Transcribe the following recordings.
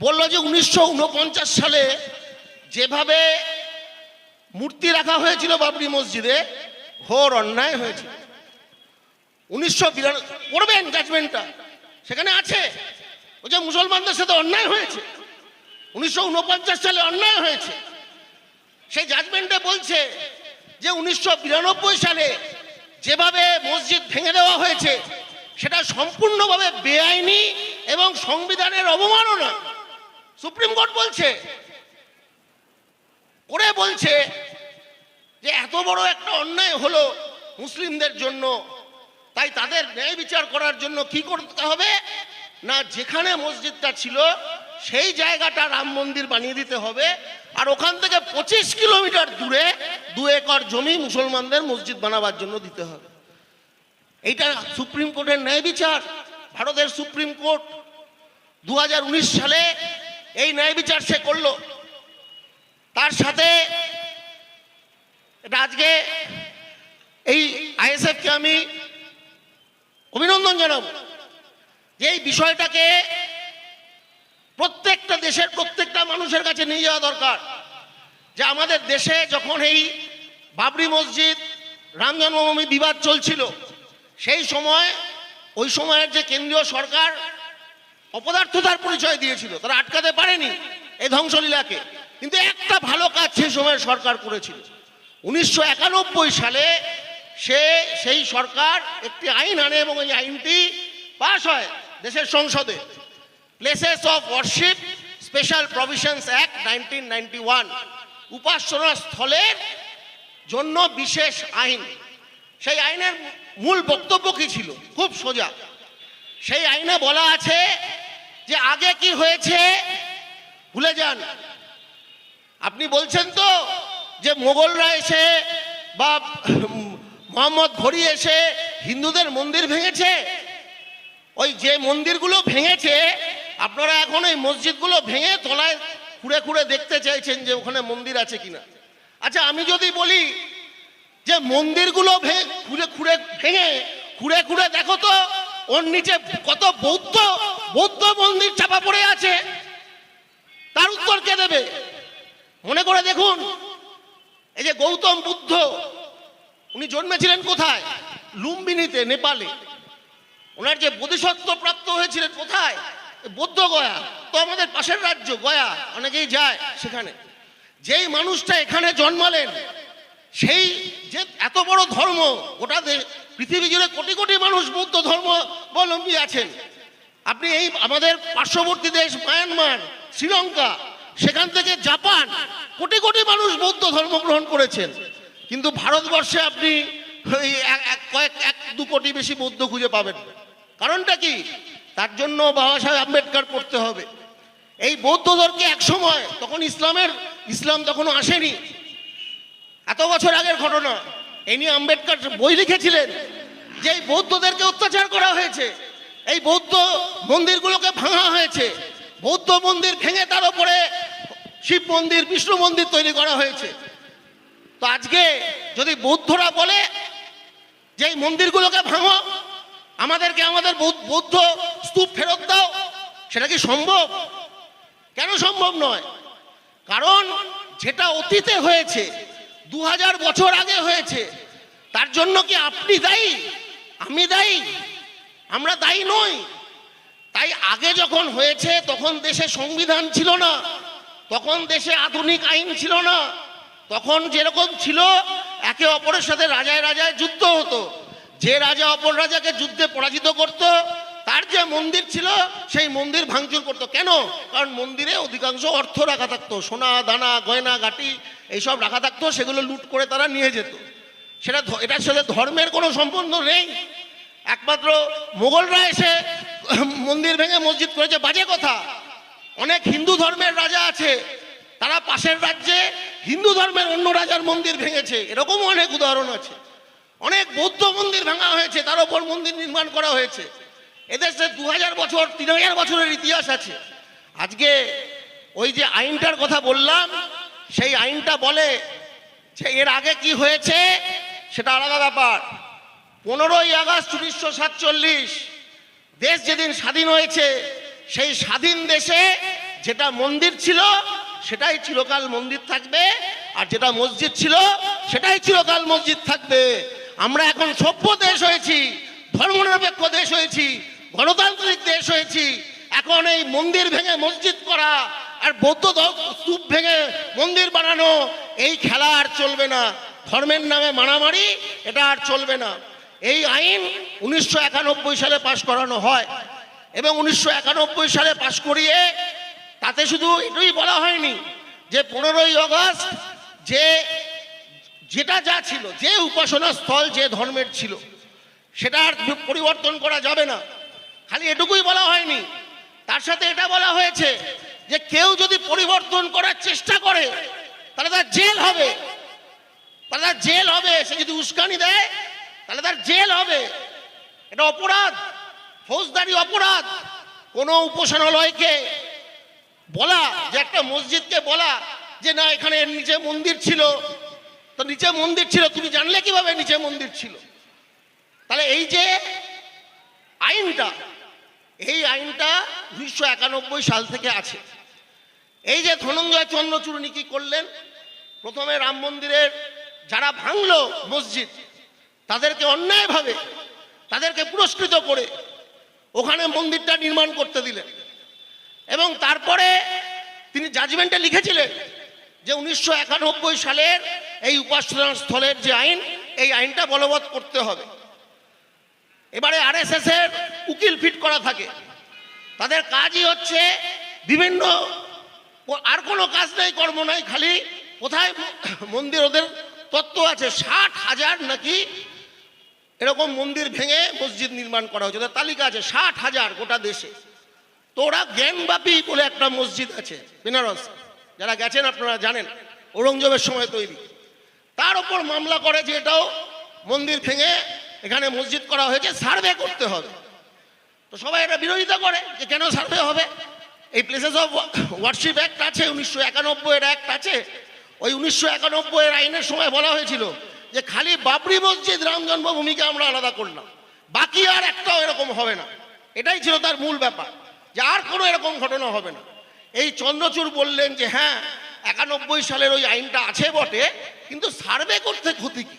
বলল যে উনিশশো উনপঞ্চাশ সালে যেভাবে মূর্তি রাখা হয়েছিল বাবরি মসজিদে, ঘোর অন্যায় হয়েছিল। উনিশশো পড়বেন জাজমেন্টটা সেখানে আছে। ওই যে মুসলমানদের সাথে অন্যায় হয়েছে। উনিশশো ঊনপঞ্চাশ সালে অন্যায় হয়েছে। সেই জাজমেন্টে বলছে যে উনিশশো বিরানব্বই সালে যেভাবে মসজিদ ভেঙে দেওয়া হয়েছে, সেটা সম্পূর্ণভাবে বেআইনি এবং সংবিধানের অবমাননা। সুপ্রিম কোর্ট বলছে করে বলছে যে এত বড় একটা অন্যায় হলো মুসলিমদের জন্য, তাই তাদের ন্যায় বিচার করার জন্য কি করতে হবে? না, যেখানে মসজিদটা ছিল, সেই জায়গাটা রাম মন্দির বানিয়ে দিতে হবে, আর ওখান থেকে পঁচিশ কিলোমিটার দূরে দু একর জমি মুসলমানদের মসজিদ বানাবার জন্য দিতে হবে। এইটা সুপ্রিম কোর্টের ন্যায় বিচার, ভারতের সুপ্রিম কোর্ট দু হাজার উনিশ সালে এই ন্যায় বিচার সে করল। তার সাথে আজকে এই আইএসএফকে আমি অভিনন্দন জানাব যে এই বিষয়টাকে প্রত্যেকটা দেশের প্রত্যেকটা মানুষের কাছে নিয়ে যাওয়া দরকার। যে আমাদের দেশে যখন এই বাবরি মসজিদ, রাম জন্মভূমি বিবাদ চলছিল, সেই সময়, ওই সময়ের যে কেন্দ্রীয় সরকার অপদার্থতার পরিচয় দিয়েছিল, তারা আটকাতে পারেনি এই ধ্বংসলীলাকে। কিন্তু একটা ভালো কাজ সেই সময় সরকার করেছিল। উনিশশো একানব্বই সালে সে সেই সরকার একটি আইন আনে এবং এই আইনটি পাশ হয় দেশের সংসদে। Places of worship special provisions act nineteen ninety one উপাসনা স্থলের জন্য বিশেষ আইন। সেই আইনের মূল বক্তব্য কী ছিল? খুব সোজা। সেই আইনে বলা আছে যে আগে কি হয়েছে? ভুলে যান। আপনি বলছেন তো যে মোগলরা এসে বা মোহাম্মদ ঘড়ি এসে হিন্দুদের মন্দির ভেঙেছে? ওই যে মন্দিরগুলো ভেঙেছে, আপনারা এখন ওই মসজিদগুলো ভেঙে তলায় খুঁড়ে খুঁড়ে দেখতে চাইছেন যে ওখানে মন্দির আছে কিনা। আচ্ছা আমি যদি বলি যে মন্দিরগুলো খুঁড়ে খুঁড়ে ভেঙে খুঁড়ে খুঁড়ে দেখো তো, ওর নিচে কত বৌদ্ধ বৌদ্ধ মন্দির চাপা পড়ে আছে। তার উত্তর কে দেবে? মনে করে দেখুন, এই যে গৌতম বুদ্ধ, উনি জন্মেছিলেন কোথায়? লুম্বিনীতে, নেপালে। ওনার যে বোধিসত্ত্ব প্রাপ্ত হয়েছিলেন কোথায়? বৌদ্ধ গয়া। তো আমাদের পাশের রাজ্য, গয়া। অনেকেই যায় সেখানে। যেই মানুষটা এখানে জন্মালেন, সেই যে এত বড় ধর্ম, গোটা পৃথিবী জুড়ে কোটি কোটি মানুষ বৌদ্ধ ধর্মাবলম্বী আছেন। আপনি এই আমাদের পার্শ্ববর্তী দেশ মায়ানমার, শ্রীলঙ্কা, সেখান থেকে জাপান, কোটি কোটি মানুষ বৌদ্ধ ধর্ম গ্রহণ করেছেন। কিন্তু ভারতবর্ষে আপনি কয়েক এক দু কোটি বেশি বৌদ্ধ খুঁজে পাবেন কারণটা কি? তার জন্য বাবা সাহেব আম্বেদকর পড়তে হবে। এই বৌদ্ধ ধর্মকে এক সময় তখন ইসলামের, ইসলাম তখনও আসেনি। এত বছর আগের ঘটনা এই নিয়ে আম্বেদকর বই লিখেছিলেন যে এই বৌদ্ধদেরকে অত্যাচার করা হয়েছে। এই বৌদ্ধ মন্দিরগুলোকে ভাঙা হয়েছে। বৌদ্ধ মন্দির ভেঙে তার উপরে শিব মন্দির, বিষ্ণু মন্দির তৈরি করা হয়েছে। তো আজকে যদি বৌদ্ধরা বলে যে এই মন্দিরগুলোকে ভাঙো, আমাদেরকে আমাদের বৌদ্ধ- স্তূপ ফেরত দাও, সেটা কি সম্ভব? কেন সম্ভব নয়? কারণ যেটা অতীতে হয়েছে দু হাজার বছর আগে হয়েছে, তার জন্য কি আপনি দায়ী? আমি দায়ী? আমরা দায়ী নই। তাই আগে যখন হয়েছে, তখন দেশে সংবিধান ছিল না। তখন দেশে আধুনিক আইন ছিল না। তখন যেরকম ছিল, একে অপরের সাথে রাজায় রাজায় যুদ্ধ হতো। যে রাজা অপর রাজাকে যুদ্ধে পরাজিত করত, তার যে মন্দির ছিল, সেই মন্দির ভাঙচুর করতো। কেন? কারণ মন্দিরে অধিকাংশ অর্থ রাখা থাকতো। সোনা, দানা, গয়না, গাটি, এইসব রাখা থাকতো, সেগুলো লুট করে তারা নিয়ে যেত। সেটা এটার সাথে ধর্মের কোনো সম্বন্ধ নেই। একমাত্র মোগলরা এসে মন্দির ভেঙে মসজিদ করেছে। বাজে কথা। অনেক হিন্দু ধর্মের রাজা আছে। তারা পাশের রাজ্যে হিন্দু ধর্মের অন্য রাজার মন্দির ভেঙেছে। এরকমও অনেক উদাহরণ আছে। অনেক বৌদ্ধ মন্দির ভাঙা হয়েছে, তার উপর মন্দির নির্মাণ করা হয়েছে। এদেশে দু হাজার বছর তিন হাজার বছরের ইতিহাস আছে। আজকে ওই যে আইনটার কথা বললাম, সেই আইনটা বলে যে এর আগে কি হয়েছে, সেটা আলাদা ব্যাপার। পনেরোই আগস্ট উনিশশো সাতচল্লিশ, দেশ যেদিন স্বাধীন হয়েছে, সেই স্বাধীন দেশে যেটা মন্দির ছিল, সেটাই চিরকাল মন্দির থাকবে। আর যেটা মসজিদ ছিল, সেটাই চিরকাল মসজিদ থাকবে। আমরা এখন সভ্য দেশ হয়েছি, ধর্মনিরপেক্ষ দেশ হয়েছি, গণতান্ত্রিক দেশ হয়েছি। এখন এই মন্দির ভেঙে মসজিদ করা আর বৌদ্ধ স্তূপ ভেঙে মন্দির বানানো, এই খেলা আর চলবে না। ধর্মের নামে মারামারি, এটা আর চলবে না। এই আইন উনিশশো একানব্বই সালে পাশ করানো হয় এবং উনিশশো একানব্বই সালে পাশ করিয়ে তাতে শুধু এটাই বলা হয়নি যে পনেরোই আগস্ট যে যেটা যা ছিল, যে উপাসনা স্থল, যে ধর্মের ছিল, সেটা আর পরিবর্তন করা যাবে না। খালি এটুকুই বলা হয়নি। তার সাথে এটা বলা হয়েছে যে কেউ যদি পরিবর্তন করার চেষ্টা করে, তাহলে তার জেল হবে। তাহলে জেল হবে। সে যদি উস্কানি দেয় তাহলে তার জেল হবে। এটা অপরাধ। ফৌজদারি অপরাধ। কোনো উপাসনালয়কে বলা, যে একটা মসজিদকে বলা, যে না, এখানে নিচে মন্দির ছিল। তো নিচে মন্দির ছিল, তুমি জানলে কীভাবে নিচে মন্দির ছিল? তাহলে এই যে আইনটা, এই আইনটা উনিশশো একানব্বই সাল থেকে আছে। এই যে ধনঞ্জয় চন্দ্রচূড়নি কি করলেন? প্রথমে রাম মন্দিরের যারা ভাঙলো মসজিদ তাদেরকে অন্যায়ভাবে, তাদেরকে পুরস্কৃত করে ওখানে মন্দিরটা নির্মাণ করতে দিলেন। এবং তারপরে তিনি জাজমেন্টে লিখেছিলেন যে উনিশশো একানব্বই সালের এই উপাসনা স্থলের যে আইন, এই আইনটা বলবৎ করতে হবে। এবারে আরএসএস এর উকিল ফিট করা থাকে। তাদের কাজই হচ্ছে বিভিন্ন, আর কোনো কাজ নাই, কর্ম নাই, খালি কোথায় মন্দির ওদের তত্ত্ব আছে, ষাট হাজার নাকি এরকম মন্দির ভেঙে মসজিদ নির্মাণ করা হয়েছে। তালিকা আছে, ষাট হাজার গোটা দেশে। তো ওরা জ্ঞানব্যাপী বলে একটা মসজিদ আছে, বেনারস। যারা গেছেন আপনারা জানেন, ঔরঙ্গজেবের সময় তৈরি। তার ওপর মামলা করে যে এটাও মন্দির ভেঙে এখানে মসজিদ করা হয়েছে, সার্ভে করতে হবে। তো সবাই এটা বিরোধিতা করে যে কেন সার্ভে হবে। এই প্লেসেস অফ ওয়ার্শিপ অ্যাক্ট আছে, উনিশশো একানব্বই এর অ্যাক্ট আছে। ওই উনিশশো একানব্বই এর আইনের সময় বলা হয়েছিল যে খালি বাবরি মসজিদ রাম জন্মভূমিকে আমরা আলাদা করলাম। বাকি আর একটাও এরকম হবে না। এটাই ছিল তার মূল ব্যাপার, যে আর কোনো এরকম ঘটনা হবে না। এই চন্দ্রচূড় বললেন যে হ্যাঁ একানব্বই সালের ওই আইনটা আছে বটে, কিন্তু সার্ভে করতে ক্ষতি কি?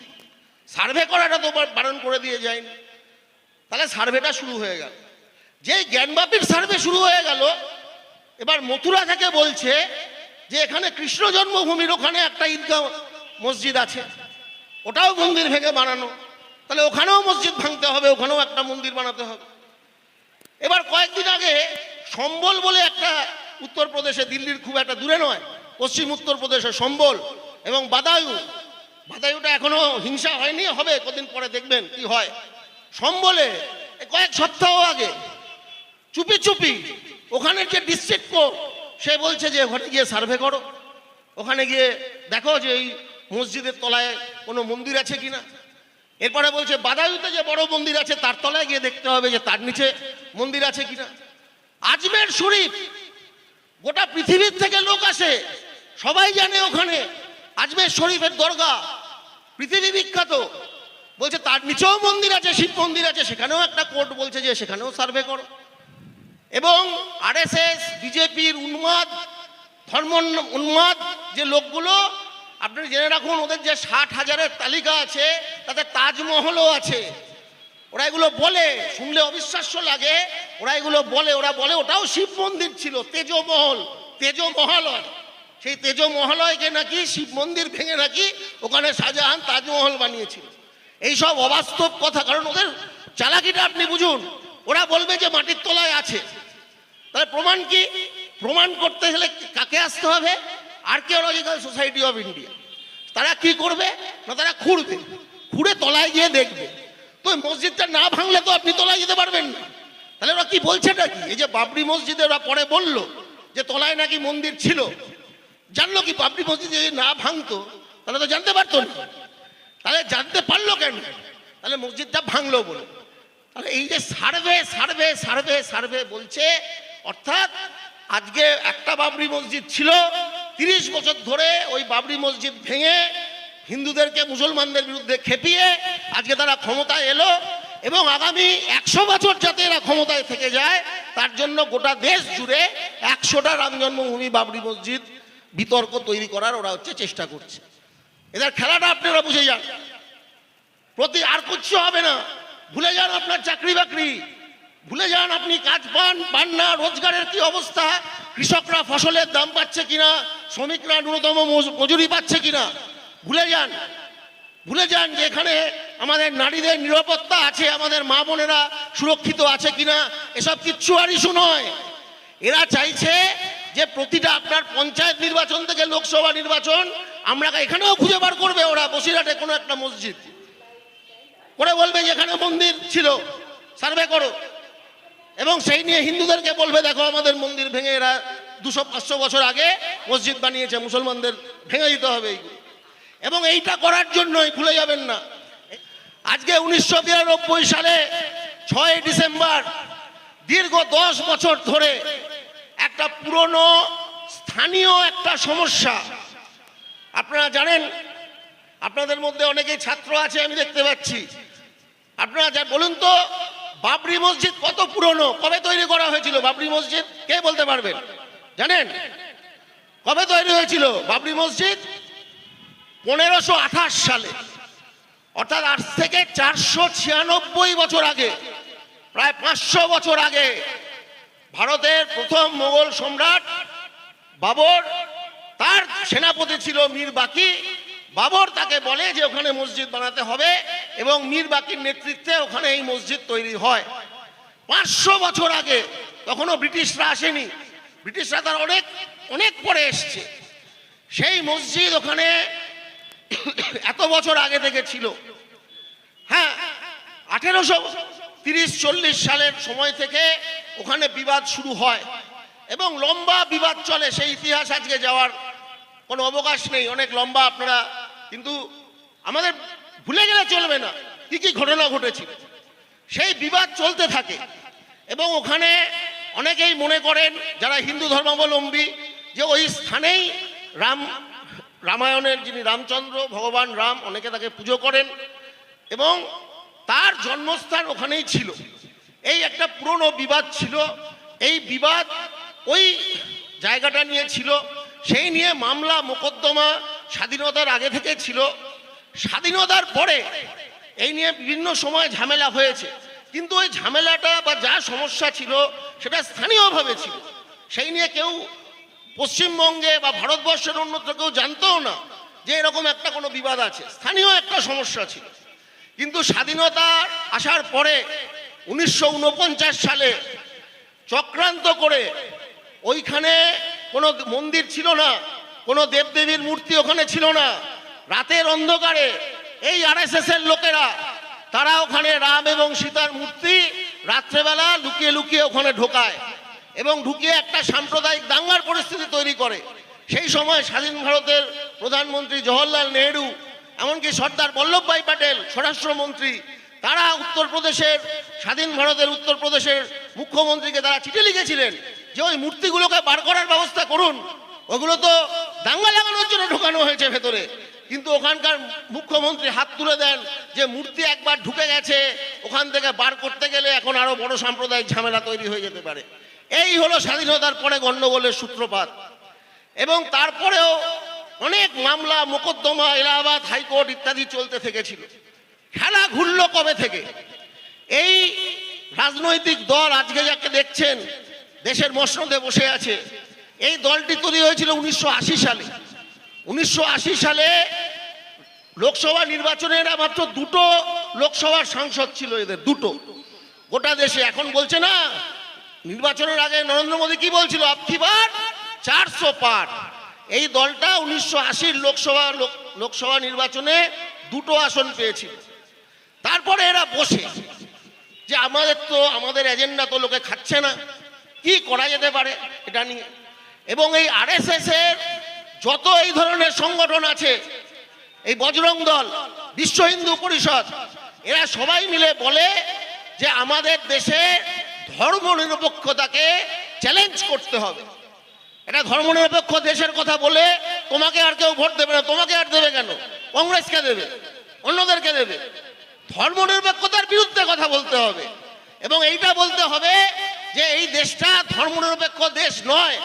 সার্ভে করাটা তো বারণ করে দিয়ে যায়নি। তাহলে সার্ভেটা শুরু হয়ে গেল। যে জ্ঞানবাপীর সার্ভে শুরু হয়ে গেল, এবার মথুরা থেকে বলছে যে, এখানে কৃষ্ণ জন্মভূমির ওখানে একটা ঈদগাহ মসজিদ আছে। ওটাও মন্দির ভেঙে বানানো। তাহলে ওখানেও মসজিদ ভাঙতে হবে, ওখানেও একটা মন্দির বানাতে হবে। এবার কয়েকদিন আগে সম্বল বলে একটা উত্তরপ্রদেশে, দিল্লির খুব একটা দূরে নয়, পশ্চিম উত্তরপ্রদেশে সম্বল এবং বাদায়ু। বাদায়ুটা এখনও হিংসা হয়নি, হবে, কদিন পরে দেখবেন কি হয়। সম্বলে কয়েক সপ্তাহ আগে চুপি চুপি ওখানে যে ডিস্ট্রিক্ট কোর্ট সে বলছে যে, ওখানে গিয়ে সার্ভে করো। ওখানে গিয়ে দেখো যে এই মসজিদের তলায় কোনো মন্দির আছে কিনা? এরপরে বলছে বাদায়ুতে যে বড় মন্দির আছে, তার তলায় গিয়ে দেখতে হবে যে তার নিচে মন্দির আছে কিনা। আজমের শরীফ, গোটা পৃথিবীর থেকে লোক আসে, সবাই জানে ওখানে। আজমের শরীফের দরগা, পৃথিবী বিখ্যাত। বলছে, তার নিচেও মন্দির আছে, শিব মন্দির আছে, সেখানেও একটা কোর্ট বলছে যে সেখানেও সার্ভে করো। এবং আরএসএস, বিজেপির উন্মাদ, ধর্ম উন্মাদ যে লোকগুলো আপনি জেনে রাখুন, ওদের যে ষাট হাজারের তালিকা আছে, তাতে তাজমহলও আছে। ওরা এগুলো বলে, শুনলে অবিশ্বাস্য লাগে, ওরা এগুলো বলে, ওরা বলে ওটাও শিব মন্দির ছিল তেজমহল তেজমহালয় সেই তেজমহালয়কে নাকি শিব মন্দির ভেঙে নাকি ওখানে শাহজাহান তাজমহল বানিয়েছিল। এইসব অবাস্তব কথা, কারণ ওদের চালাকিটা আপনি বুঝুন, ওরা বলবে যে মাটির তলায় আছে। তাহলে প্রমাণ কি? প্রমাণ করতে গেলে কাকে আসতে হবে? আর্কিওলজিক্যাল সোসাইটি অফ ইন্ডিয়া তারা কি করবে? না, তারা খুঁড়বে। খুঁড়ে তলায় গিয়ে দেখবে। তো মসজিদটা না ভাঙলে তো আপনি তলায় যেতে পারবেন না। তাহলে ওরা কি বলছে নাকি এই যে বাবরি মসজিদে ওরা পরে বলল যে তলায় নাকি মন্দির ছিল। জানলো কি বাবরি মসজিদ যদি না ভাঙতো, তাহলে তো জানতে পারতো না। তাহলে জানতে পারল কেন? তাহলে মসজিদটা ভাঙলো বলে। তাহলে এই যে সার্ভে সার্ভে সার্ভে সার্ভে বলছে, অর্থাৎ আজকে একটা বাবরি মসজিদ ছিল তিরিশ বছর ধরে ওই বাবরি মসজিদ ভেঙে হিন্দুদেরকে মুসলমানদের বিরুদ্ধে খেপিয়ে আজকে তারা ক্ষমতায় এলো এবং আগামী একশো বছর যাতে এরা ক্ষমতায় থেকে যায়, তার জন্য গোটা দেশ জুড়ে একশোটা রাম জন্মভূমি বাবরি মসজিদ বিতর্ক তৈরি করার ওরা হচ্ছে চেষ্টা করছে। এদের খেলাটা আপনারা বুঝে যান। প্রতি আর কিচ্ছু হবে না। ভুলে যান আপনার চাকরি বাকরি ভুলে যান আপনি কাজ পান পান না, রোজগারের কি অবস্থা? কৃষকরা ফসলের দাম পাচ্ছে কিনা? শ্রমিকরা ন্যূনতম মজ- মজুরি পাচ্ছে কিনা? ভুলে যান। ভুলে যান যে এখানে আমাদের নারীদের নিরাপত্তা আছে, আমাদের মা বোনেরা সুরক্ষিত আছে কিনা? এসব কিচ্ছু আর ইস্যু নয়। এরা চাইছে যে প্রতিটা আপনার পঞ্চায়েত নির্বাচন থেকে লোকসভা নির্বাচন আমরা এখানেও খুঁজে বার করবে ওরা, বসিরহাটে কোনো একটা মসজিদ। করে বলবে যে এখানে মন্দির ছিল। সার্ভে করো। এবং সেই নিয়ে হিন্দুদেরকে বলবে, দেখো আমাদের মন্দির ভেঙে এরা দুশো, পাঁচশো বছর আগে মসজিদ বানিয়েছে, মুসলমানদের ভেঙে দিতে হবে এবং এইটা করার জন্যই ভুলে যাবেন না। আজকে উনিশশো বিরানব্বই সালে ছয় ডিসেম্বর, দীর্ঘ দশ বছর ধরে একটা পুরনো স্থানীয় একটা সমস্যা। আপনারা জানেন, আপনাদের মধ্যে অনেকেই ছাত্র আছে, আমি দেখতে পাচ্ছি। আপনারা বলুন তো বাবরি মসজিদ কত পুরনো? কবে তৈরি করা হয়েছিল বাবরি মসজিদ? কে বলতে পারবেন জানেন? কবে তৈরি হয়েছিল বাবরি মসজিদ? পনেরোশো আঠাশ সালে। অর্থাৎ আজ থেকে চারশো ছিয়ানব্বই বছর আগে, প্রায় পাঁচশো বছর আগে, ভারতের প্রথম মোগল সম্রাট বাবর, তার সেনাপতি ছিল মীর বাকি বাবর তাকে বলে যে ওখানে মসজিদ বানাতে হবে এবং মীর বাকির নেতৃত্বে ওখানে এই মসজিদ তৈরি হয়। পাঁচশো বছর আগে তখনও ব্রিটিশরা আসেনি। ব্রিটিশরা তার অনেক অনেক পরে এসছে। সেই মসজিদ ওখানে এত বছর আগে থেকে ছিল। হ্যাঁ আঠেরোশো তিরিশ চল্লিশ সালের সময় থেকে ওখানে বিবাদ শুরু হয় এবং লম্বা বিবাদ চলে। সেই ইতিহাস আজকে যাওয়ার কোনো অবকাশ নেই, অনেক লম্বা আপনারা, কিন্তু আমাদের ভুলে গেলে চলবে না, কি কি ঘটনা ঘটেছিল সেই বিবাদ চলতে থাকে, এবং ওখানে অনেকেই মনে করেন, যারা হিন্দু ধর্মাবলম্বী, যে ওই স্থানেই রাম, রামায়ণের যিনি রামচন্দ্র, ভগবান রাম, অনেকে তাকে পুজো করেন, এবং তার জন্মস্থান ওখানেই ছিল। এই একটা পুরনো বিবাদ ছিল, এই বিবাদ ওই জায়গাটা নিয়ে ছিল সেই নিয়ে মামলা, মোকদ্দমা স্বাধীনতার আগে থেকে ছিল। স্বাধীনতার পরে এই নিয়ে বিভিন্ন সময় ঝামেলা হয়েছে। কিন্তু ওই ঝামেলাটা বা যা সমস্যা ছিল সেটা স্থানীয়ভাবে ছিল। সেই নিয়ে কেউ পশ্চিমবঙ্গে বা ভারতবর্ষের অন্যত্র কেউ জানতেও না যে এরকম একটা কোনো বিবাদ আছে। স্থানীয় একটা সমস্যা ছিল। কিন্তু স্বাধীনতা আসার পরে উনিশশো ঊনপঞ্চাশ সালে চক্রান্ত করে ওইখানে কোনো মন্দির ছিল না, কোনো দেবদেবীর মূর্তি ওখানে ছিল না। রাতের অন্ধকারে এই আরএসএস এর লোকেরা, তারা ওখানে রাম এবং সীতার মূর্তি রাত্রেবেলা লুকিয়ে লুকিয়ে ওখানে ঢোকায় এবং ঢুকিয়ে একটা সাম্প্রদায়িক দাঙ্গার পরিস্থিতি তৈরি করে। সেই সময় স্বাধীন ভারতের প্রধানমন্ত্রী জওহরলাল নেহেরু, এমনকি সর্দার বল্লভভাই প্যাটেল, স্বরাষ্ট্রমন্ত্রী, তারা উত্তরপ্রদেশের, স্বাধীন ভারতের উত্তরপ্রদেশের মুখ্যমন্ত্রীকে তারা চিঠি লিখেছিলেন। যে ওই মূর্তিগুলোকে বার করার ব্যবস্থা করুন, ওগুলো তো দাঙ্গা লাগানোর জন্য ঢোকানো হয়েছে ভেতরে। কিন্তু ওখানকার মুখ্যমন্ত্রী হাত তুলে দেন যে মূর্তি একবার ঢুকে গেছে, ওখান থেকে বার করতে গেলে এখন আরও বড় সাম্প্রদায়িক ঝামেলা তৈরি হয়ে যেতে পারে। এই হলো স্বাধীনতার পরে গণ্ডগোলের সূত্রপাত। এবং তারপরেও অনেক মামলা, মোকদ্দমা, এলাহাবাদ হাইকোর্ট ইত্যাদি চলতে থেকেছিল। খেলা ঘুরল কবে থেকে? এই রাজনৈতিক দল আজকে যাকে দেখছেন দেশের মসনদে বসে আছে। এই দলটি তৈরি হয়েছিল উনিশশো আশি সালে। উনিশশো আশি সালে লোকসভা নির্বাচনে এরা মাত্র দুটো লোকসভার সাংসদ ছিল এদের, দুটো। গোটা দেশে এখন বলছে না, নির্বাচনের আগে নরেন্দ্র মোদী কি বলছিল? আপকিবার চারশো পার। এই দলটা উনিশশো আশির লোকসভা লোকসভা নির্বাচনে দুটো আসন পেয়েছিল। তারপরে এরা বসে। যে আমাদের তো, আমাদের এজেন্ডা তো লোকে খাচ্ছে না। কি করা যেতে পারে এটা নিয়ে। এবং এই আরএসএস এর যত এই ধরনের সংগঠন আছে, এই বজরং দল, বিশ্ব হিন্দু পরিষদ, এরা সবাই মিলে বলে যে আমাদের দেশে ধর্মনিরপেক্ষতাকে চ্যালেঞ্জ করতে হবে। এটা ধর্মনিরপেক্ষ দেশের কথা বলে তোমাকে আর কেউ ভোট দেবে না, তোমাকে আর দেবে কেন? কংগ্রেসকে দেবে, অন্যদেরকে দেবে। ধর্মনিরপেক্ষতার বিরুদ্ধে কথা বলতে হবে। এবং এইটা বলতে হবে যে এই দেশটা ধর্মনিরপেক্ষ দেশ নয়,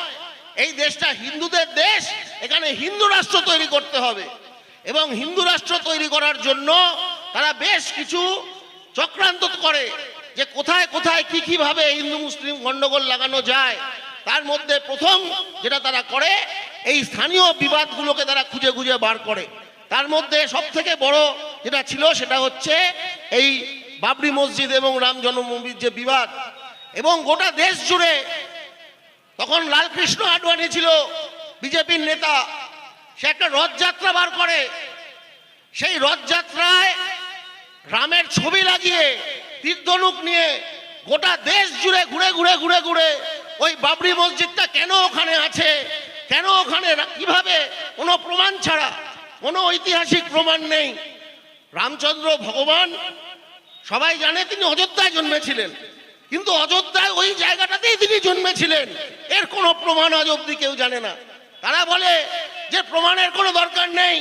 এই দেশটা হিন্দুদের দেশ, এখানে হিন্দু রাষ্ট্র তৈরি করতে হবে। এবং হিন্দু রাষ্ট্র তৈরি করার জন্য তারা বেশ কিছু চক্রান্ত করে যে কোথায় কোথায় কি কীভাবে হিন্দু মুসলিম গন্ডগোল লাগানো যায়, তার মধ্যে প্রথম যেটা তারা করে, এই স্থানীয় বিবাদগুলোকে তারা খুঁজে খুঁজে বার করে। তার মধ্যে সব থেকে বড় যেটা ছিল সেটা হচ্ছে এই বাবরি মসজিদ এবং রাম জন্মভূমির যে বিবাদ এবং গোটা দেশ জুড়ে তখন লালকৃষ্ণ আডবাণী ছিল, বিজেপির নেতা। সে একটা রথযাত্রা বার করে। সেই রথযাত্রায় রামের ছবি লাগিয়ে তীর্ধনুক নিয়ে গোটা দেশ জুড়ে ঘুরে ঘুরে ঘুরে ঘুরে ওই বাবরি মসজিদটা কেন ওখানে আছে, কেন ওখানে কীভাবে? কোনো প্রমাণ ছাড়া, কোনো ঐতিহাসিক প্রমাণ নেই। রামচন্দ্র ভগবান সবাই জানে তিনি অযোধ্যায় জন্মেছিলেন। কিন্তু অযোধ্যায় ওই জায়গাটাতেই তিনি জন্মেছিলেন। এর কোনো প্রমাণ আজ অব্দি কেউ জানে না। তারা বলে যে প্রমাণের কোনো দরকার নেই,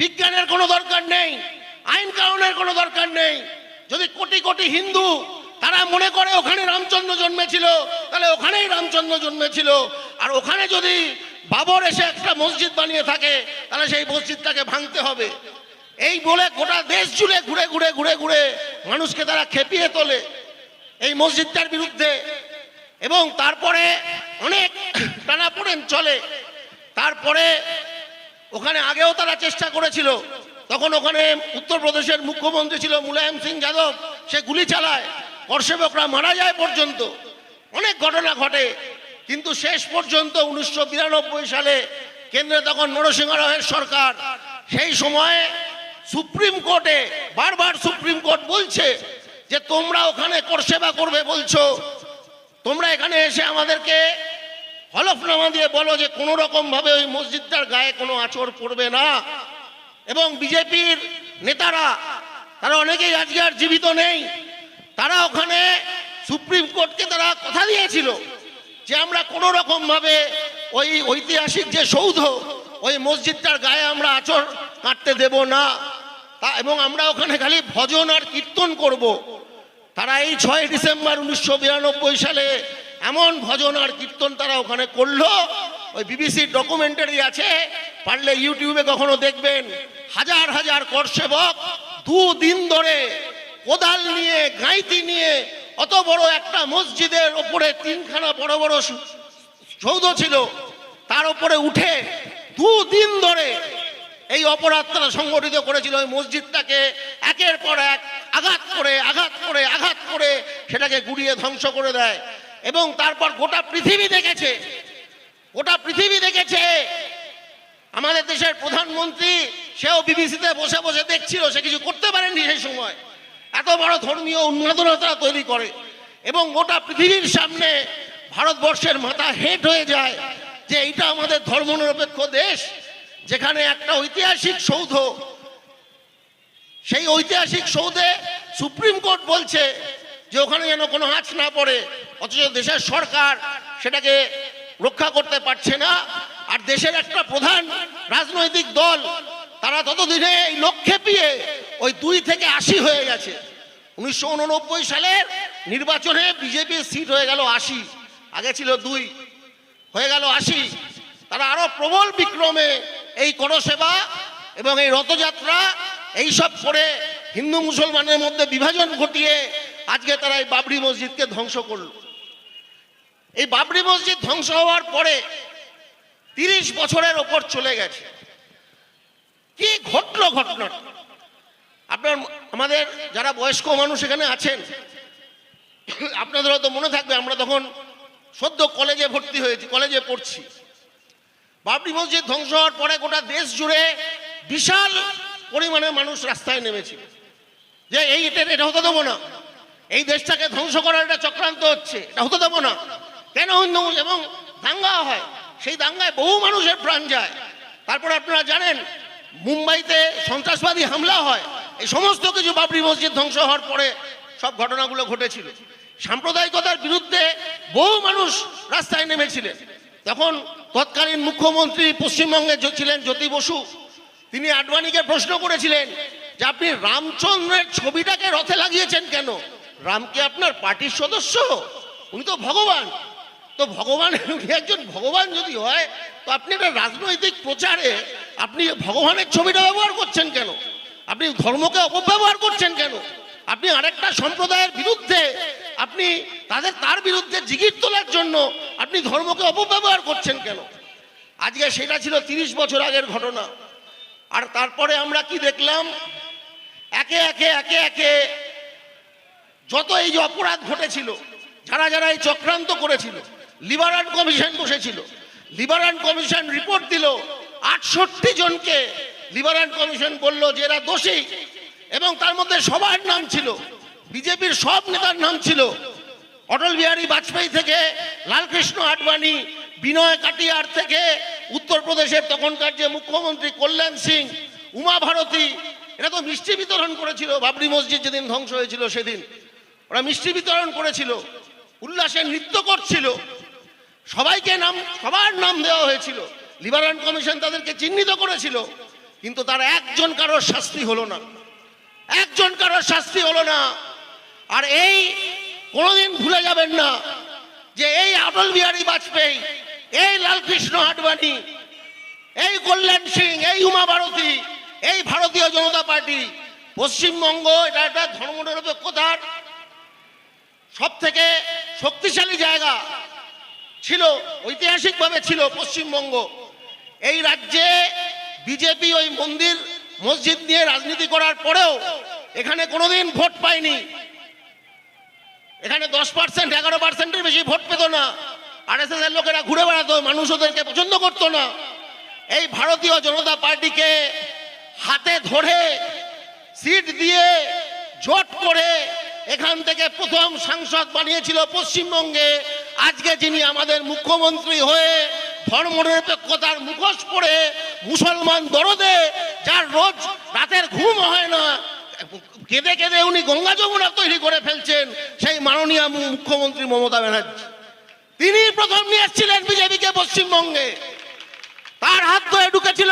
বিজ্ঞানের কোনো দরকার নেই, আইন কানুনের কোনো দরকার নেই। যদি কোটি কোটি হিন্দু তারা মনে করে ওখানে রামচন্দ্র জন্মেছিল, তাহলে ওখানেই রামচন্দ্র জন্মেছিল। আর ওখানে যদি বাবর এসে একটা মসজিদ বানিয়ে থাকে, তাহলে সেই মসজিদটাকে ভাঙতে হবে। এই বলে গোটা দেশ জুড়ে ঘুরে ঘুরে ঘুরে ঘুরে মানুষকে তারা খেপিয়ে তোলে। এই মসজিদটার বিরুদ্ধে। এবং তারপরে অনেক টানাপোড়েন চলে। তারপরে ওখানে আগেও তারা চেষ্টা করেছিল। তখন ওখানে উত্তরপ্রদেশের মুখ্যমন্ত্রী ছিল মুলায়ম সিং যাদব। সে গুলি চালায়। কর্ষেবকরা মারা যায় পর্যন্ত। অনেক ঘটনা ঘটে। কিন্তু শেষ পর্যন্ত উনিশশো বিরানব্বই সালে কেন্দ্রে তখন নরসিংহ রায়ের সরকার। সেই সময়ে সুপ্রিম কোর্টে বারবার সুপ্রিম কোর্ট বলছে যে তোমরা ওখানে করসেবা করবে বলছো। তোমরা এখানে এসে আমাদেরকে হলফনামা দিয়ে বলো যে কোনো রকম ভাবে ওই মসজিদটার গায়ে কোনো আচর পড়বে না। এবং বিজেপির নেতারা, তারা অনেকেই আজকে আর জীবিত নেই, তারা ওখানে সুপ্রিম কোর্টকে তারা কথা দিয়েছিল যে আমরা কোনো রকম ভাবে ওই ঐতিহাসিক যে সৌধ, ওই মসজিদটার গায়ে আমরা আচর কাটতে দেব না। তা এবং আমরা ওখানে খালি ভজন আর কীর্তন করব। তারা এই ছয় ডিসেম্বর উনিশশো বিরানব্বই সালে এমন ভজন আর কীর্তন তারা ওখানে করল। ওই বিবিসির ডকুমেন্টারি আছে, পারলে ইউটিউবে কখনো দেখবেন। হাজার হাজার করসেবক দু দিন ধরে কোদাল নিয়ে, গাঁইতি নিয়ে, অত বড় একটা মসজিদের ওপরে তিনখানা বড় বড় সৌধ ছিল। তার উপরে উঠে দুদিন ধরে এই অপরাধ তারা সংগঠিত করেছিল ওই মসজিদটাকে একের পর এক আঘাত করে আঘাত করে আঘাত করে সেটাকে গুড়িয়ে ধ্বংস করে দেয়। এবং তারপর গোটা পৃথিবী দেখেছে, গোটা পৃথিবী দেখেছে। আমাদের দেশের প্রধানমন্ত্রী, সেও বিবিসিতে বসে বসে দেখছিল, সে কিছু করতে পারেনি সেই সময়। এত বড় ধর্মীয় উন্মাদনা তারা তৈরি করে। এবং গোটা পৃথিবীর সামনে ভারতবর্ষের মাথা হেট হয়ে যায় যে এইটা আমাদের ধর্মনিরপেক্ষ দেশ। যেখানে একটা ঐতিহাসিক সৌধ, সেই ঐতিহাসিক সৌধে সুপ্রিম কোর্ট বলছে যে ওখানে যেন কোনো আঁচ না পড়ে, অথচ দেশের সরকার সেটাকে রক্ষা করতে পারছে না। আর দেশের একটা প্রধান রাজনৈতিক দল, তারা ততদিনে এই লক্ষ্যে পিয়ে ওই দুই থেকে আশি হয়ে গেছে। উনিশশো উননব্বই সালের নির্বাচনে বিজেপির সিট হয়ে গেল আশি, আগে ছিল দুই, হয়ে গেল আশি। তারা আরও প্রবল বিক্রমে এই করসেবা এবং এই রথযাত্রা এইসব করে হিন্দু মুসলমানের মধ্যে বিভাজন ঘটিয়ে আজকে তারা এই বাবরি মসজিদকে ধ্বংস করল। এই বাবরি মসজিদ ধ্বংস হওয়ার পরে তিরিশ বছরের ওপর চলে গেছে। কি ঘটলো ঘটনাটা? আপনার আমাদের যারা বয়স্ক মানুষ এখানে আছেন, আপনাদের হয়তো মনে থাকবে, আমরা তখন সদ্য কলেজে ভর্তি হয়েছি, কলেজে পড়ছি। বাবরি মসজিদ ধ্বংস হওয়ার পরে গোটা দেশ জুড়ে বিশাল পরিমাণে মানুষ রাস্তায় নেমেছিল। যে এই এটা এটা হতে দেবো না। এই দেশটাকে ধ্বংস করার একটা চক্রান্ত হচ্ছে, এটা হতে দেবো না। কেন হিন্দু এবং দাঙ্গা হয়, সেই দাঙ্গায় বহু মানুষের প্রাণ যায়। তারপরে আপনারা জানেন, মুম্বাইতে সন্ত্রাসবাদী হামলা হয়, এই সমস্ত কিছু বাবরি মসজিদ ধ্বংস হওয়ার পরে সব ঘটনাগুলো ঘটেছিল। সাম্প্রদায়িকতার বিরুদ্ধে বহু মানুষ রাস্তায় নেমেছিলেন। তখন তৎকালীন মুখ্যমন্ত্রী পশ্চিমবঙ্গে ছিলেন জ্যোতি বসু। তিনি আডবাণীকে প্রশ্ন করেছিলেন যে আপনি রামচন্দ্রের ছবিটাকে রথে লাগিয়েছেন কেন? রাম কি আপনার পার্টির সদস্য? উনি তো ভগবান। তো ভগবান, উনি একজন ভগবান যদি হয়, তো আপনি একটা রাজনৈতিক প্রচারে আপনি ভগবানের ছবিটা ব্যবহার করছেন কেন? আপনি ধর্মকে অপব্যবহার করছেন কেন? আপনি আরেকটা সম্প্রদায়ের বিরুদ্ধে আপনি তাদের, তার বিরুদ্ধে জিগির তোলার জন্য আপনি ধর্মকে অপব্যবহার করছেন কেন? আজকে সেটা ছিল তিরিশ বছর আগের ঘটনা। আর তারপরে আমরা কি দেখলাম? একে একে একে একে যত এই যে অপরাধ ঘটেছিল, যারা যারা এই চক্রান্ত করেছিল লিবারান কমিশন বসেছিল লিবারান কমিশন রিপোর্ট দিল, আটষট্টি জনকে লিবারান কমিশন বলল যে এরা দোষী এবং তার মধ্যে সবার নাম ছিল। বিজেপির সব নেতার নাম ছিল অটল বিহারী বাজপেয়ী থেকে লালকৃষ্ণ আডবাণী, বিনয় কাটিয়ার থেকে উত্তরপ্রদেশের তখনকার যে মুখ্যমন্ত্রী কল্যাণ সিং উমা ভারতী এরা তো মিষ্টি বিতরণ করেছিল, বাবরি মসজিদ যেদিন ধ্বংস হয়েছিল সেদিন। ওরা মিষ্টি বিতরণ করেছিল, উল্লাসে নৃত্য করছিল, সবাইকে নাম, সবার নাম দেওয়া হয়েছিল। লিবারান কমিশন তাদেরকে চিহ্নিত করেছিল, কিন্তু তার একজন কারোর শাস্তি হলো না। একজন কারোর শাস্তি হলো না। আর এই কোনোদিন ভুলে যাবেন না যে এই অটল বিহারী বাজপেয়ী, এই লালকৃষ্ণ আডবাণী, এই কল্যাণ সিং, এই উমা ভারতী, এই ভারতীয় জনতা পার্টি, পশ্চিমবঙ্গ, এটা একটা ধর্মনিরপেক্ষতার সব থেকে শক্তিশালী জায়গা ছিল, ঐতিহাসিকভাবে ছিল পশ্চিমবঙ্গ। এই রাজ্যে বিজেপি ওই মন্দির, মসজিদ নিয়ে রাজনীতি করার পরেও এখানে কোনোদিন ভোট পায়নি। এখানে দশ পার্সেন্ট এগারো পার্সেন্টের বেশি ভোট পেত না। আর এস এর লোকেরা ঘুরে বেড়াতো, মানুষ ওদেরকে পছন্দ করতো না। এই ভারতীয় জনতা পার্টিকে হাতে ধরে, সিট দিয়ে জোট করে এখান থেকে প্রথম সাংসদ বানিয়েছিল পশ্চিমবঙ্গে। আজকে যিনি আমাদের মুখ্যমন্ত্রী হয়ে ধর্মনিরপেক্ষতার মুখোশ পরে মুসলমান দরদে, যার রোজ রাতের ঘুম হয় না কেঁদে কেঁদে উনি গঙ্গা যমুনা তৈরি করে ফেলছেন সেই মাননীয় মুখ্যমন্ত্রী মমতা ব্যানার্জি। তিনি প্রথম নিয়ে এসেছিলেন বিজেপিকে পশ্চিমবঙ্গে। তার হাত ধরে ঢুকেছিল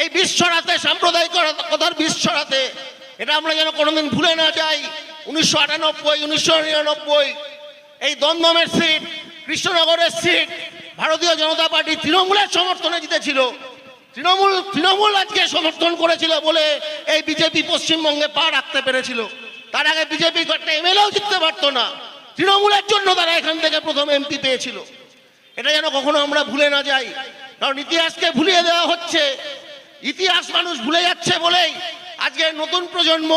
এই বিশ্বরাতে সাম্প্রদায়িকতার বিশ্বরাতে এটা আমরা যেন কোনোদিন ভুলে না যাই। উনিশশো আটানব্বই, উনিশশো নিরানব্বই, এই দমদমের সিট, কৃষ্ণনগরের সিট, ভারতীয় জনতা পার্টি তৃণমূলের সমর্থনে জিতেছিল। তৃণমূল তৃণমূল আজকে সমর্থন করেছিল বলে এই বিজেপি পশ্চিমবঙ্গে পা রাখতে পেরেছিল। তার আগে বিজেপি একটা এমএলএও জিততে পারতো না। তৃণমূলের জন্য তারা এখান থেকে প্রথম এমপি পেয়েছিল। এটা যেন কখনো আমরা ভুলে না যাই। কারণ ইতিহাসকে ভুলিয়ে দেওয়া হচ্ছে। ইতিহাস মানুষ ভুলে যাচ্ছে বলেই আজকে নতুন প্রজন্ম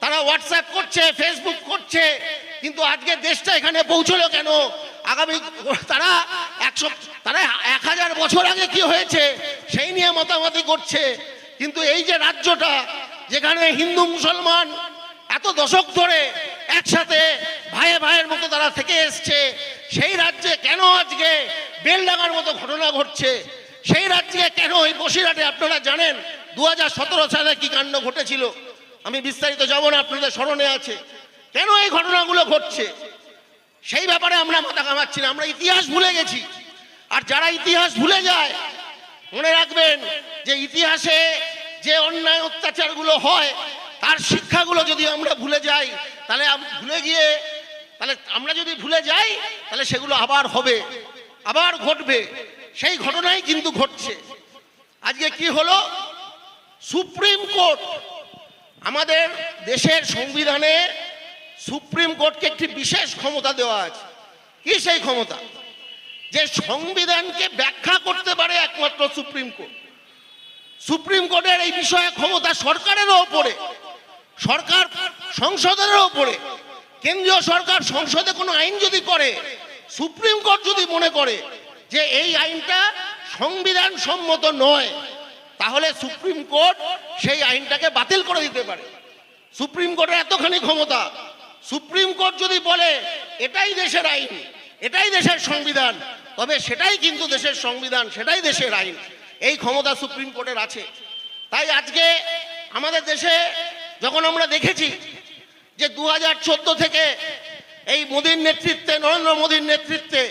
তারা হোয়াটসঅ্যাপ করছে ফেসবুক করছে কিন্তু আজকে দেশটা এখানে পৌঁছলো কেন? আগামী তারা একশো, তারা এক হাজার বছর আগে কি হয়েছে সেই নিয়ে মতামতি করছে। কিন্তু এই যে রাজ্যটা যেখানে হিন্দু, মুসলমান এত দশক ধরে একসাথে ভাইয়ে ভাইয়ের মতো তারা থেকে এসছে, সেই রাজ্যে কেন আজকে বেলডাঙার মতো ঘটনা ঘটছে? সেই রাজ্যে কেন ওই বসিরহাটে আপনারা জানেন দু হাজার সতেরো সালে কি কাণ্ড ঘটেছিল? আমি বিস্তারিত যাব না, আপনাদের স্মরণে আছে। কেন এই ঘটনাগুলো ঘটছে? সেই ব্যাপারে আমরা মাথা কামাচ্ছি না, আমরা ইতিহাস ভুলে গেছি। আর যারা ইতিহাস ভুলে যায়, মনে রাখবেন যে ইতিহাসে যে অন্যায় অত্যাচারগুলো হয়, তার শিক্ষাগুলো যদি আমরা ভুলে যাই, তাহলে ভুলে গিয়ে, তাহলে আমরা যদি ভুলে যাই, তাহলে সেগুলো আবার হবে, আবার ঘটবে। সেই ঘটনাই কিন্তু ঘটছে। আজকে কি হলো? সুপ্রিম কোর্ট আমাদের দেশের সংবিধানে সুপ্রিম কোর্টকে একটি বিশেষ ক্ষমতা দেওয়া আছে। কি সেই ক্ষমতা? যে সংবিধানকে ব্যাখ্যা করতে পারে একমাত্র সুপ্রিম কোর্ট। সুপ্রিম কোর্টের এই বিষয়ে ক্ষমতা সরকারেরও ওপরে। সরকার সংসদেরও ওপরে। কেন্দ্রীয় সরকার সংসদে কোনো আইন যদি করে, সুপ্রিম কোর্ট যদি মনে করে যে এই আইনটা সংবিধান সম্মত নয়, তাহলে সুপ্রিম কোর্ট সেই আইনটাকে বাতিল করে দিতে পারে। সুপ্রিম কোর্টের এতখানি ক্ষমতা সুপ্রিম কোর্ট যদি বলে, এটাই দেশের আইন, এটাই দেশের সংবিধান, তবে সেটাই কিন্তু দেশের সংবিধান, সেটাই দেশের আইন। এই ক্ষমতা সুপ্রিম কোর্টের আছে। তাই আজকে আমাদের দেশে যখন আমরা দেখেছি যে দু থেকে এই মোদীর নেতৃত্বে, নরেন্দ্র মোদীর নেতৃত্বে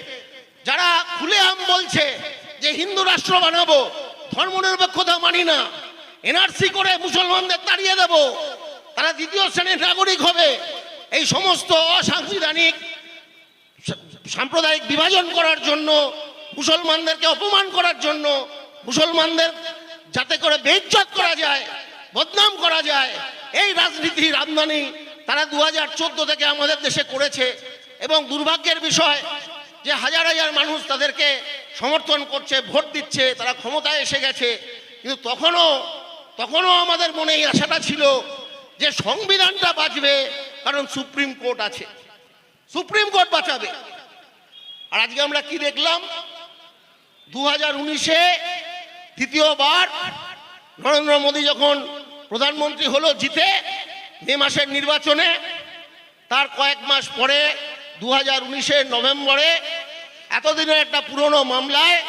যারা খুলে আম বলছে যে হিন্দু রাষ্ট্র বানাবো, ধর্মনিরপেক্ষতা মানি না, এনআরসি করে মুসলমানদের তাড়িয়ে দেব, তারা দ্বিতীয় শ্রেণির নাগরিক হবে এই সমস্ত অসাংবিধানিক সাম্প্রদায়িক বিভাজন করার জন্য, মুসলমানদেরকে অপমান করার জন্য, মুসলমানদের যাতে করে বেইজ্জত করা যায়, বদনাম করা যায়, এই রাজনীতির আমদানি তারা দু হাজার চোদ্দ থেকে আমাদের দেশে করেছে এবং দুর্ভাগ্যের বিষয় যে হাজার হাজার মানুষ তাদেরকে সমর্থন করছে, ভোট দিচ্ছে, তারা ক্ষমতায় এসে গেছে। কিন্তু তখনও তখনও আমাদের মনে এই আশাটা ছিল যে সংবিধানটা বাঁচবে কারণ সুপ্রিম কোর্ট আছে। সুপ্রিম কোর্ট বাঁচাবে। আর আজকে আমরা কি দেখলাম? দু হাজার উনিশে তৃতীয়বার নরেন্দ্র মোদী যখন প্রধানমন্ত্রী হলো জিতে মে মাসের নির্বাচনে, তার কয়েক মাস পরে দু হাজার উনিশের নভেম্বরে, এতদিনের একটা পুরনো মামলায়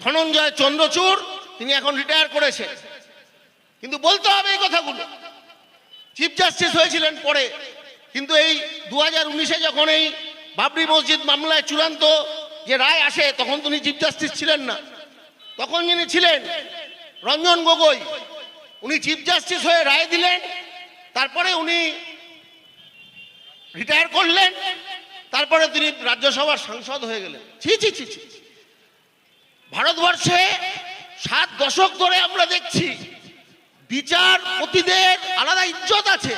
ধনঞ্জয় চন্দ্রচূড়, তিনি এখন রিটায়ার করেছেন। কিন্তু বলতে হবে এই কথাগুলো। চিফ জাস্টিস হয়েছিলেন পরে। কিন্তু এই দু হাজার উনিশে যখন এই বাবরি মসজিদ মামলায় চূড়ান্ত যে রায় আসে, তখন তিনি চিফ জাস্টিস ছিলেন না। তখন যিনি ছিলেন রঞ্জন গগৈ, উনি চিফ জাস্টিস হয়ে রায় দিলেন, তারপরে উনি রিটায়ার করলেন, তারপরে তিনি রাজ্যসভার সাংসদ হয়ে গেলেন। ছি ছি ছি ছি। ভারতবর্ষে সাত দশক ধরে আমরা দেখছি বিচারপতিদের আলাদা ইজ্জত আছে।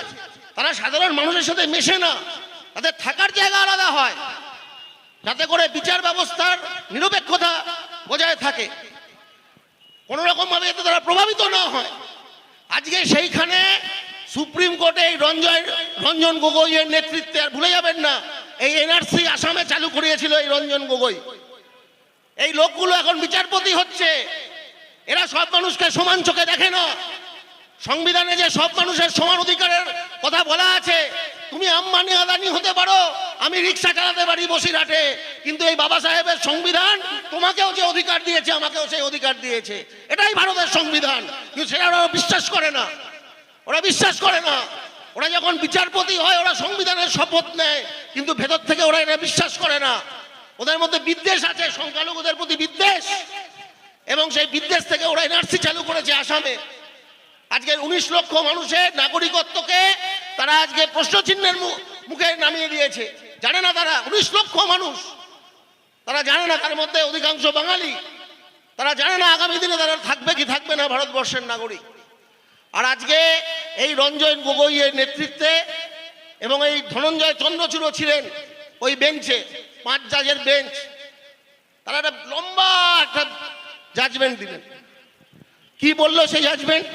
তারা সাধারণ মানুষের সাথে মেশে না। তাদের থাকার জায়গা আলাদা হয়। যাতে করে বিচার ব্যবস্থার নিরপেক্ষতা বজায় থাকে। কোনো রকম ভাবে যাতে তারা প্রভাবিত না হয়। আজকে সেইখানে সুপ্রিম কোর্টে এই রঞ্জন রঞ্জন গগৈয়ের নেতৃত্বে, আর ভুলে যাবেন না, এই এনআরসি আসামে চালু করিয়েছিল এই রঞ্জন গগৈ এই লোকগুলো এখন বিচারপতি হচ্ছে। এরা সব মানুষকে সমান চোখে দেখে না। সংবিধানে যে সব মানুষের সমান অধিকারের কথা বলা আছে, তুমি আম্বানি আদানি হতে পারো, আমি রিক্সা চালাতে পারি বসিরহাটে, কিন্তু এই বাবা সাহেবের সংবিধান তোমাকেও যে অধিকার দিয়েছে, আমাকেও সেই অধিকার দিয়েছে। এটাই ভারতের সংবিধান, কিন্তু সেটা ওরা বিশ্বাস করে না। ওরা বিশ্বাস করে না। ওরা যখন বিচারপতি হয়, ওরা সংবিধানের শপথ নেয়, কিন্তু ভেতর থেকে ওরা এটা বিশ্বাস করে না। ওদের মধ্যে বিদ্বেষ আছে, সংখ্যালঘুদের প্রতি বিদ্বেষ, এবং সেই বিদ্বেষ থেকে ওরা এনআরসি চালু করেছে আসামে। আজকে উনিশ লক্ষ মানুষের নাগরিকত্বকে তারা আজকে প্রশ্নচিহ্নের মুখে নামিয়ে দিয়েছে। জানে না তারা? উনিশ লক্ষ মানুষ। তারা জানে না তার মধ্যে অধিকাংশ বাঙালি। তারা জানে না আগামী দিনে তারা থাকবে কি থাকবে না ভারতবর্ষের নাগরিক। আর আজকে এই রঞ্জন গগৈয়ের নেতৃত্বে এবং এই ধনঞ্জয় চন্দ্রচূড় ছিলেন ওই বেঞ্চে, পাঁচ জাজের বেঞ্চ। তারা একটা লম্বা একটা জাজমেন্ট দিলেন। কি বলল সেই জাজমেন্ট